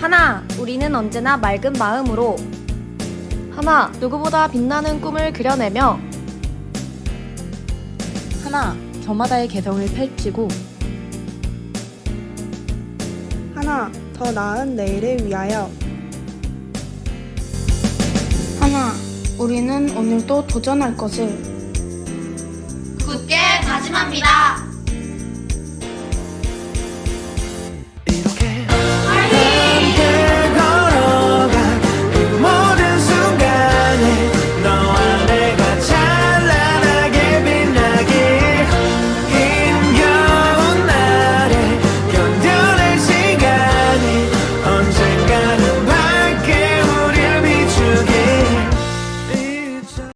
하나, 우리는 언제나 맑은 마음으로 하나, 누구보다 빛나는 꿈을 그려내며 하나, 저마다의 개성을 펼치고 하나, 더 나은 내일을 위하여. 하나, 우리는 오늘도 도전할 것을 굳게 다짐합니다.